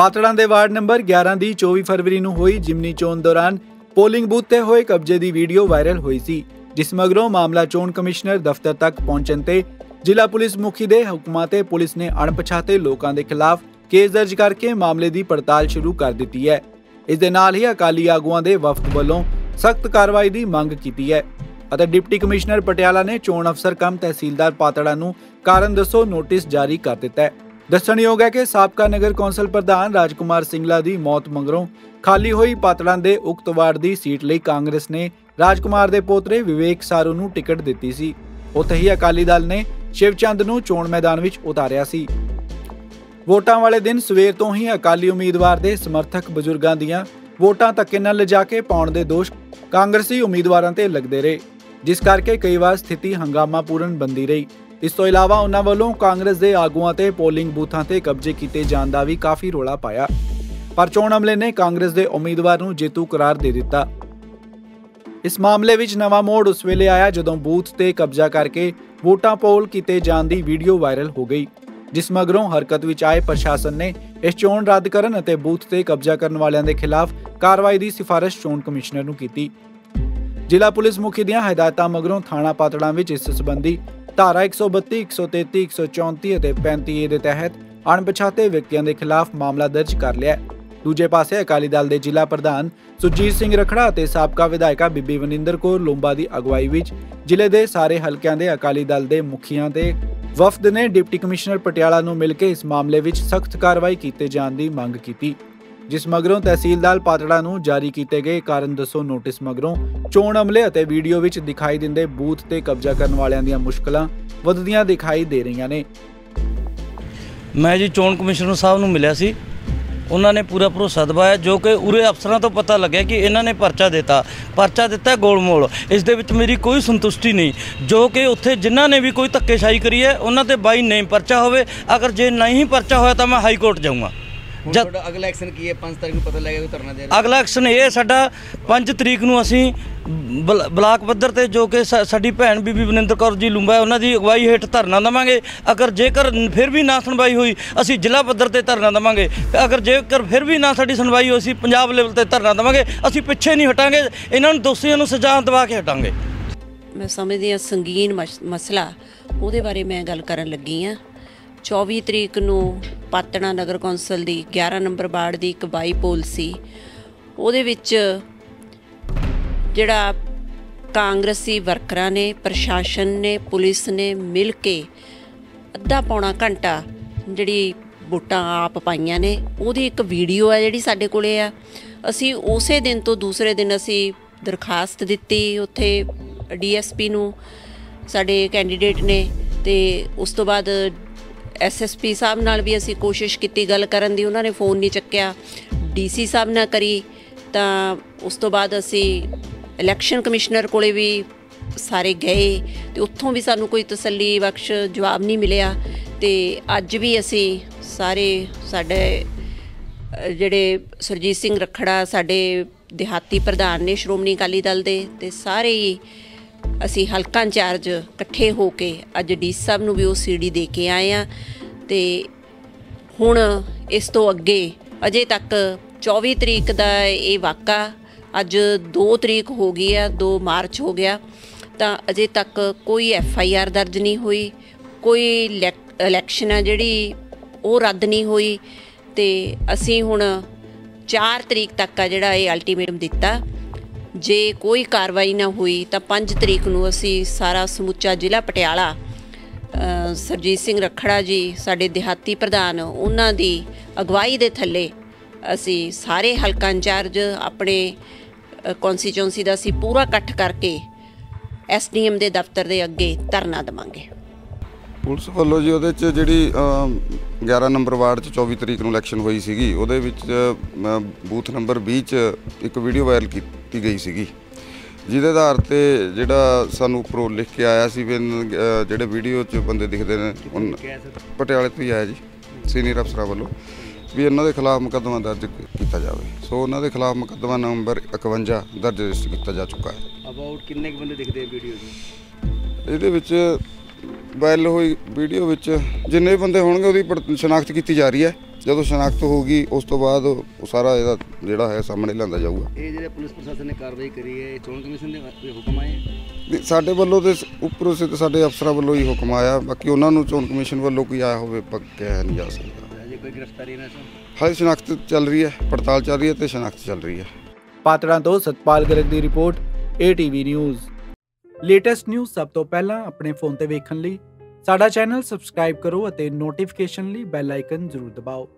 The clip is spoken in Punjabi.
ਪਾਤੜਾਂ ਦੇ ਵਾਰਡ ਨੰਬਰ 11 ਦੀ 24 ਫਰਵਰੀ ਨੂੰ ਹੋਈ ਜਿਮਨੀ ਚੋਣ ਦੌਰਾਨ ਪੋਲਿੰਗ ਬੂਥ ਤੇ ਹੋਏ ਕਬਜ਼ੇ ਦੀ ਵੀਡੀਓ ਵਾਇਰਲ ਹੋਈ ਸੀ, ਜਿਸ ਮਗਰੋਂ ਮਾਮਲਾ ਚੋਣ ਕਮਿਸ਼ਨਰ ਦਫ਼ਤਰ ਤੱਕ ਪਹੁੰਚਣ ਤੇ ਜ਼ਿਲ੍ਹਾ ਪੁਲਿਸ ਮੁਖੀ ਦੇ ਹੁਕਮਾਂ ਤੇ ਪੁਲਿਸ ਨੇ ਅਣਪਛਾਤੇ ਲੋਕਾਂ ਦੇ ਖਿਲਾਫ ਕੇਸ ਦਰਜ ਕਰਕੇ ਮਾਮਲੇ ਦੀ ਪੜਤਾਲ ਸ਼ੁਰੂ ਕਰ ਦਿੱਤੀ ਹੈ। ਇਸ ਦੇ ਨਾਲ ਹੀ ਅਕਾਲੀ ਆਗੂਆਂ ਦੇ ਵਫਦ ਵੱਲੋਂ ਸਖਤ ਕਾਰਵਾਈ ਦੀ ਮੰਗ ਕੀਤੀ ਹੈ ਅਤੇ ਡਿਪਟੀ ਕਮਿਸ਼ਨਰ ਪਟਿਆਲਾ ਨੇ ਚੋਣ ਅਫਸਰ ਕਮ ਤਹਿਸੀਲਦਾਰ ਪਾਤੜਾ ਨੂੰ ਕਾਰਨ ਦੱਸੋ ਨੋਟਿਸ ਜਾਰੀ ਕਰ ਦਿੱਤਾ ਹੈ। ਦੱਸਣਯੋਗ ਹੈ ਕਿ ਸਾਬਕਾ ਨਗਰ ਕੌਂਸਲ ਪ੍ਰਧਾਨ ਰਾਜਕੁਮਾਰ ਸਿੰਗਲਾ ਦੀ ਮੌਤ ਮਗਰੋਂ ਖਾਲੀ ਹੋਈ ਪਾਤੜਾਂ ਦੇ ਉਕਤ ਵਾਰਡ ਦੀ ਸੀਟ ਲਈ ਕਾਂਗਰਸ ਨੇ ਰਾਜਕੁਮਾਰ ਦੇ ਪੋਤਰੇ ਵਿਵੇਕ ਸਾਰੂ ਨੂੰ ਟਿਕਟ ਦਿੱਤੀ ਸੀ। ਉੱਥੇ ਹੀ ਅਕਾਲੀ ਦਲ ਨੇ ਸ਼ਿਵਚੰਦ ਨੂੰ ਚੋਣ ਮੈਦਾਨ ਵਿੱਚ ਉਤਾਰਿਆ ਸੀ। ਵੋਟਾਂ ਵਾਲੇ ਦਿਨ ਸਵੇਰ ਤੋਂ ਹੀ ਅਕਾਲੀ ਉਮੀਦਵਾਰ ਦੇ ਸਮਰਥਕ ਬਜ਼ੁਰਗਾਂ ਦੀਆਂ ਵੋਟਾਂ ਧੱਕੇ ਨਾਲ ਲਿਜਾ ਕੇ ਪਾਉਣ ਦੇ ਦੋਸ਼ ਕਾਂਗਰਸੀ ਉਮੀਦਵਾਰਾਂ ਤੇ ਲੱਗਦੇ ਰਹੇ, ਜਿਸ ਕਰਕੇ ਕਈ ਵਾਰ ਸਥਿਤੀ ਹੰਗਾਮਾ ਪੂਰਨ ਬੰਦੀ ਰਹੀ। ਇਸ ਤੋਂ ਇਲਾਵਾ ਉਹਨਾਂ ਵੱਲੋਂ ਕਾਂਗਰਸ ਦੇ ਆਗੂਆਂ ਤੇ ਪੋਲਿੰਗ ਬੂਥਾਂ ਤੇ ਕਬਜ਼ੇ ਕੀਤੇ ਜਾਣ ਦਾ ਵੀ ਕਾਫੀ ਰੋਲਾ ਪਾਇਆ। ਪਰ ਚੋਣ ਅਮਲੇ ਨੇ ਕਾਂਗਰਸ ਦੇ ਉਮੀਦਵਾਰ ਨੂੰ ਜੇਤੂ ਕਰਾਰ ਦੇ ਦਿੱਤਾ। ਇਸ ਮਾਮਲੇ ਵਿੱਚ ਨਵਾਂ ਮੋੜ ਉਸ ਵੇਲੇ ਆਇਆ ਜਦੋਂ ਬੂਥ ਤੇ ਕਬਜ਼ਾ ਕਰਕੇ ਵੋਟਾਂ ਪੋਲ ਕੀਤੇ ਜਾਣ ਦੀ ਵੀਡੀਓ ਵਾਇਰਲ ਹੋ ਗਈ, ਜਿਸ ਮਗਰੋਂ ਹਰਕਤ ਵਿੱਚ ਆਏ ਪ੍ਰਸ਼ਾਸਨ ਨੇ ਇਸ ਚੋਣ ਰੱਦ ਕਰਨ ਅਤੇ ਬੂਥ ਤੇ ਕਬਜ਼ਾ ਕਰਨ ਵਾਲਿਆਂ ਦੇ ਖਿਲਾਫ ਕਾਰਵਾਈ ਦੀ ਸਿਫਾਰਿਸ਼ ਚੋਣ ਕਮਿਸ਼ਨਰ ਨੂੰ ਕੀਤੀ। ਜ਼ਿਲ੍ਹਾ ਪੁਲਿਸ ਮੁਖੀ ਦੀਆਂ ਹਦਾਇਤਾਂ ਮਗਰੋਂ ਥਾਣਾ ਪਾਤੜਾਂ ਵਿੱਚ ਇਸ ਸੰਬੰਧੀ ਧਾਰਾ 132, 133, 134 ਅਤੇ 35 ਦੇ ਤਹਿਤ ਅਣਪਛਾਤੇ ਵਿਅਕਤੀਆਂ ਦੇ ਖਿਲਾਫ ਮਾਮਲਾ ਦਰਜ ਕਰ ਲਿਆ ਹੈ। ਦੂਜੇ ਪਾਸੇ ਅਕਾਲੀ ਦਲ ਦੇ ਜ਼ਿਲ੍ਹਾ ਪ੍ਰਧਾਨ ਸੁਜੀਤ ਸਿੰਘ ਰਖੜਾ ਅਤੇ ਸਾਬਕਾ ਵਿਧਾਇਕਾ ਬੀਬੀ ਵਨਿੰਦਰ ਕੌਰ ਲੋਂਬਾ ਦੀ ਅਗਵਾਈ ਵਿੱਚ ਜ਼ਿਲ੍ਹੇ ਦੇ ਸਾਰੇ ਹਲਕਿਆਂ ਦੇ ਅਕਾਲੀ ਦਲ ਦੇ ਮੁਖੀਆਂ ਤੇ ਵਫਦ ਨੇ ਡਿਪਟੀ ਕਮਿਸ਼ਨਰ ਪਟਿਆਲਾ ਨੂੰ ਮਿਲ ਕੇ ਇਸ ਮਾਮਲੇ ਵਿੱਚ ਸਖਤ ਕਾਰਵਾਈ ਕੀਤੇ ਜਾਣ ਦੀ ਮੰਗ ਕੀਤੀ। ਜਿਸ ਮਗਰੋਂ ਤਹਿਸੀਲਦਾਰ ਪਾਤੜਾ ਨੂੰ ਜਾਰੀ ਕੀਤੇ ਗਏ ਕਾਰਨ ਦੱਸੋ ਨੋਟਿਸ ਮਗਰੋਂ ਚੋਣ ਅਮਲੇ ਅਤੇ ਵੀਡੀਓ ਵਿੱਚ ਦਿਖਾਈ ਦਿੰਦੇ ਬੂਥ ਤੇ ਕਬਜ਼ਾ ਕਰਨ ਵਾਲਿਆਂ ਦੀਆਂ ਮੁਸ਼ਕਲਾਂ ਵੱਧਦੀਆਂ ਦਿਖਾਈ ਦੇ ਰਹੀਆਂ ਨੇ। ਮੈਂ ਜੀ ਚੋਣ ਕਮਿਸ਼ਨਰ ਸਾਹਿਬ ਨੂੰ ਮਿਲਿਆ ਸੀ। ਉਹਨਾਂ ਨੇ ਪੂਰਾ ਭਰੋਸਾ ਦਿਵਾਇਆ ਜੋ ਕਿ ਉਰੇ ਅਫਸਰਾਂ ਤੋਂ ਪਤਾ ਲੱਗਿਆ ਕਿ ਇਹਨਾਂ ਨੇ ਪਰਚਾ ਦਿੱਤਾ। ਪਰਚਾ ਦਿੱਤਾ ਗੋਲਮੋਲ। ਇਸ ਦੇ ਵਿੱਚ ਮੇਰੀ ਕੋਈ ਸੰਤੁਸ਼ਟੀ ਨਹੀਂ। ਜੋ ਕਿ ਉੱਥੇ ਜਿਨ੍ਹਾਂ ਨੇ ਵੀ ਕੋਈ ਧੱਕੇਸ਼ਾਹੀ ਕਰੀ ਹੈ, ਉਹਨਾਂ ਤੇ ਬਾਈ ਨੇਮ ਪਰਚਾ ਹੋਵੇ। ਅਗਰ ਜੇ ਨਹੀਂ ਪਰਚਾ ਹੋਇਆ ਤਾਂ ਮੈਂ ਹਾਈ ਕੋਰਟ ਜਾਊਂਗਾ। ਜਦ ਤੁਹਾਡਾ ਅਗਲਾ ਐਕਸ਼ਨ ਕੀ ਹੈ? 5 ਤਾਰੀਖ ਨੂੰ ਪਤਾ ਲੱਗੇਗਾ ਧਰਨਾ ਦੇ ਰਿਹਾ ਅਗਲਾ ਐਕਸ਼ਨ ਇਹ ਹੈ ਸਾਡਾ 5 ਤਰੀਕ ਨੂੰ ਅਸੀਂ ਬਲ- ਬਲਾਕ ਪੱਧਰ ਤੇ ਜੋ ਕਿ ਸਾਡੀ ਭੈਣ ਬੀਬੀ ਵਨਿੰਦਰ ਕੌਰ ਜੀ ਲੁੰਬਾ ਹੈ, ਉਹਨਾਂ ਦੀ ਅਗਵਾਈ ਹੇਠ ਧਰਨਾ ਦੇਵਾਂਗੇ। ਅਗਰ ਜੇਕਰ ਫਿਰ ਵੀ ਨਾ ਸੁਣਵਾਈ ਹੋਈ ਅਸੀਂ ਜ਼ਿਲ੍ਹਾ ਪੱਧਰ ਤੇ ਧਰਨਾ ਦੇਵਾਂਗੇ। ਅਗਰ ਜੇਕਰ ਫਿਰ ਵੀ ਨਾ ਸਾਡੀ ਸੁਣਵਾਈ ਹੋਈ ਅਸੀਂ ਪੰਜਾਬ ਲੈਵਲ ਤੇ ਧਰਨਾ ਦੇਵਾਂਗੇ। ਅਸੀਂ ਪਿੱਛੇ ਨਹੀਂ ਹਟਾਂਗੇ ਇਹਨਾਂ ਨੂੰ ਦੋਸ਼ੀਆਂ ਨੂੰ ਸਜ਼ਾ ਦਿਵਾ ਕੇ ਹਟਾਂਗੇ। ਮੈਂ ਸਮਝਦੀ ਹਾਂ ਸੰਗੀਨ ਮਸ- ਮਸਲਾ ਉਹਦੇ ਬਾਰੇ ਮੈਂ ਗੱਲ ਕਰਨ ਲੱਗੀ ਆ 24 ਤਰੀਕ ਨੂੰ ਪਾਤਣਾ ਨਗਰ ਕੌਂਸਲ ਦੀ 11 ਨੰਬਰ ਵਾਰਡ ਦੀ ਇੱਕ ਬਾਈ ਪੋਲ ਸੀ। ਉਹਦੇ ਵਿੱਚ ਜਿਹੜਾ ਕਾਂਗਰਸੀ ਵਰਕਰਾਂ ਨੇ, ਪ੍ਰਸ਼ਾਸਨ ਨੇ, ਪੁਲਿਸ ਨੇ ਮਿਲ ਕੇ ਅੱਧਾ ਪੌਣਾ ਘੰਟਾ ਜਿਹੜੀ ਵੋਟਾਂ ਆਪ ਪਾਈਆਂ ਨੇ, ਉਹਦੀ ਇੱਕ ਵੀਡੀਓ ਹੈ ਜਿਹੜੀ ਸਾਡੇ ਕੋਲੇ ਆ। ਅਸੀਂ ਉਸੇ ਦਿਨ ਤੋਂ ਦੂਸਰੇ ਦਿਨ ਅਸੀਂ ਦਰਖਾਸਤ ਦਿੱਤੀ ਉੱਥੇ ਡੀਐਸਪੀ ਨੂੰ, ਸਾਡੇ ਕੈਂਡੀਡੇਟ ਨੇ ਤੇ ਉਸ ਤੋਂ ਬਾਅਦ ਐਸਐਸਪੀ ਸਾਹਿਬ ਨਾਲ ਵੀ ਅਸੀਂ ਕੋਸ਼ਿਸ਼ ਕੀਤੀ ਗੱਲ ਕਰਨ ਦੀ, ਉਹਨਾਂ ਨੇ ਫੋਨ ਨਹੀਂ ਚੱਕਿਆ। ਡੀਸੀ ਸਾਹਿਬ ਨਾਲ ਕਰੀ, ਤਾਂ ਉਸ ਤੋਂ ਬਾਅਦ ਅਸੀਂ ਇਲੈਕਸ਼ਨ ਕਮਿਸ਼ਨਰ ਕੋਲੇ ਵੀ ਸਾਰੇ ਗਏ, ਤੇ ਉੱਥੋਂ ਵੀ ਸਾਨੂੰ ਕੋਈ ਤਸੱਲੀ ਬਖਸ਼ ਜਵਾਬ ਨਹੀਂ ਮਿਲਿਆ। ਤੇ ਅੱਜ ਵੀ ਅਸੀਂ ਸਾਰੇ ਸਾਡੇ ਜਿਹੜੇ ਸਰਜੀਤ ਸਿੰਘ ਰਖੜਾ ਸਾਡੇ ਦਿਹਾਤੀ ਪ੍ਰਧਾਨ ਨੇ, ਸ਼੍ਰੋਮਣੀ ਅਕਾਲੀ ਦਲ ਦੇ, ਤੇ ਸਾਰੇ ਹੀ ਅਸੀਂ ਹਲਕਾ ਇੰਚਾਰਜ ਇਕੱਠੇ ਹੋ ਕੇ ਅੱਜ ਡੀ ਸਾਹਿਬ ਨੂੰ ਵੀ ਉਹ ਸੀਡੀ ਦੇ ਕੇ ਆਏ ਆ ਤੇ ਹੁਣ ਇਸ ਤੋਂ ਅੱਗੇ ਅਜੇ ਤੱਕ 24 ਤਰੀਕ ਦਾ ਇਹ ਵਾਕਾ ਅੱਜ 2 ਤਰੀਕ ਹੋ ਗਈ ਆ 2 ਮਾਰਚ ਹੋ ਗਿਆ, ਤਾਂ ਅਜੇ ਤੱਕ ਕੋਈ ਐਫ ਆਈ ਆਰ ਦਰਜ ਨਹੀਂ ਹੋਈ, ਕੋਈ ਇਲੈਕ- ਇਲੈਕਸ਼ਨ ਆ ਜਿਹੜੀ ਉਹ ਰੱਦ ਨਹੀਂ ਹੋਈ ਤੇ ਅਸੀਂ ਹੁਣ 4 ਤਰੀਕ ਤੱਕ ਆ ਜਿਹੜਾ ਇਹ ਅਲਟੀਮੇਟਮ ਦਿੱਤਾ। ਜੇ ਕੋਈ ਕਾਰਵਾਈ ਨਾ ਹੋਈ ਤਾਂ 5 ਤਰੀਕ ਨੂੰ ਅਸੀਂ ਸਾਰਾ ਸਮੁੱਚਾ ਜ਼ਿਲ੍ਹਾ ਪਟਿਆਲਾ ਅ, ਸਰਜੀਤ ਸਿੰਘ ਰਖੜਾ ਜੀ ਸਾਡੇ ਦਿਹਾਤੀ ਪ੍ਰਧਾਨ ਉਹਨਾਂ ਦੀ ਅਗਵਾਈ ਦੇ ਥੱਲੇ ਅਸੀਂ ਸਾਰੇ ਹਲਕਾ ਇੰਚਾਰਜ ਆਪਣੇ ਕੌਂਸਟੀਚੁਐਂਸੀ ਦਾ ਅਸੀਂ ਪੂਰਾ ਇਕੱਠ ਕਰਕੇ ਐਸਡੀਐਮ ਦੇ ਦਫ਼ਤਰ ਦੇ ਅੱਗੇ ਧਰਨਾ ਦੇਵਾਂਗੇ। ਪੁਲਿਸ ਵੱਲੋਂ ਜੀ ਉਹਦੇ ਚ ਜਿਹੜੀ ਅਮ, 11 ਨੰਬਰ ਵਾਰਡ ਚ 24 ਤਰੀਕ ਨੂੰ ਇਲੈਕਸ਼ਨ ਹੋਈ ਸੀਗੀ ਉਹਦੇ ਵਿੱਚ ਬੂਥ ਨੰਬਰ 20 ਚ ਇੱਕ ਵੀਡੀਓ ਵਾਇਰਲ ਕੀਤੀ। ਗਈ ਸੀਗੀ। ਜਿਹਦੇ ਆਧਾਰ ਤੇ ਜਿਹੜਾ ਸਾਨੂੰ ਉੱਪਰੋਂ ਲਿਖ ਕੇ ਆਇਆ ਸੀ ਵੀ ਅ, ਜਿਹੜੇ ਵੀਡੀਓ ਚ ਬੰਦੇ ਦਿਖਦੇ ਨੇ ਉਨ- ਪਟਿਆਲੇ ਤੋਂ ਹੀ ਆਇਆ ਜੀ ਸੀਨੀਅਰ ਅਫਸਰਾਂ ਵੱਲੋਂ ਵੀ ਇਹਨਾਂ ਦੇ ਖਿਲਾਫ ਮੁਕੱਦਮਾ ਦਰਜ ਕੀਤਾ ਜਾਵੇ। ਸੋ ਉਹਨਾਂ ਦੇ ਖਿਲਾਫ ਮੁਕੱਦਮਾ ਨੰਬਰ 51 ਦਰਜ ਰਜਿਸਟਰ ਕੀਤਾ ਜਾ ਚੁੱਕਾ ਹੈ। ਅਬਾਊਟ ਕਿੰਨੇ ਕੁ ਬੰਦੇ ਦਿਖਦੇ ਵੀਡੀਓ 'ਚ? ਇਹਦੇ ਵਿੱਚ ਵਾਇਰਲ ਹੋਈ ਵੀਡੀਓ ਵਿੱਚ ਜਿੰਨੇ ਵੀ ਬੰਦੇ ਹੋਣਗੇ ਉਹਦੀ ਸ਼ਨਾਖਤ ਕੀਤੀ ਜਾ ਰਹੀ ਹੈ। ਜਦੋਂ ਸ਼ਨਾਖਤ ਹੋਊਗੀ ਉਸ ਤੋਂ ਬਾਅਦ ਉਹ ਸਾਰਾ ਇਹਦਾ ਜਿਹੜਾ ਹੈ ਸਾਹਮਣੇ ਲਿਆਂਦਾ ਜਾਊਗਾ। ਇਹ ਜਿਹੜੇ ਪੁਲਿਸ ਪ੍ਰਸ਼ਾਸਨ ਨੇ ਕਾਰਵਾਈ ਕਰੀ ਹੈ ਇਹ ਚੋਣ ਕਮਿਸ਼ਨ ਦੇ ਹੁਕਮ ਆਏ? ਨਹੀਂ, ਸਾਡੇ ਵੱਲੋਂ ਤੇ ਉੱਪਰੋਂ ਸੇ ਤੇ ਸਾਡੇ ਅਫਸਰਾਂ ਵੱਲੋਂ ਹੀ ਹੁਕਮ ਆਇਆ। ਬਾਕੀ ਉਹਨਾਂ ਨੂੰ ਚੋਣ ਕਮਿਸ਼ਨ ਵੱਲੋਂ ਕੋਈ ਆਇਆ ਹੋਵੇ ਪੱਕਿਆ ਨਹੀਂ ਜਾ ਸਕਦਾ। ਅਜੇ ਕੋਈ ਗ੍ਰਿਫਤਾਰੀ ਨਾ ਸੋ ਹਾਲੇ ਸ਼ਨਾਖਤ ਚੱਲ ਰਹੀ ਹੈ ਪੜਤਾਲ ਚੱਲ ਰਹੀ ਹੈ ਤੇ ਸ਼ਨਾਖਤ ਚੱਲ ਰਹੀ ਹੈ। ਪਾਤੜਾਂ ਤੋਂ ਸਤਪਾਲ ਗਰਗ ਦੀ report ATV news. Latest news ਸਭ ਤੋਂ ਪਹਿਲਾਂ ਆਪਣੇ ਫੋਨ ਤੇ ਵੇਖਣ ਲਈ ਸਾਡਾ ਚੈਨਲ ਸਬਸਕ੍ਰਾਈਬ ਕਰੋ ਅਤੇ ਨੋਟੀਫਿਕੇਸ਼ਨ ਲਈ ਬੈਲ ਆਈਕਨ ਜ਼ਰੂਰ ਦਬਾਓ।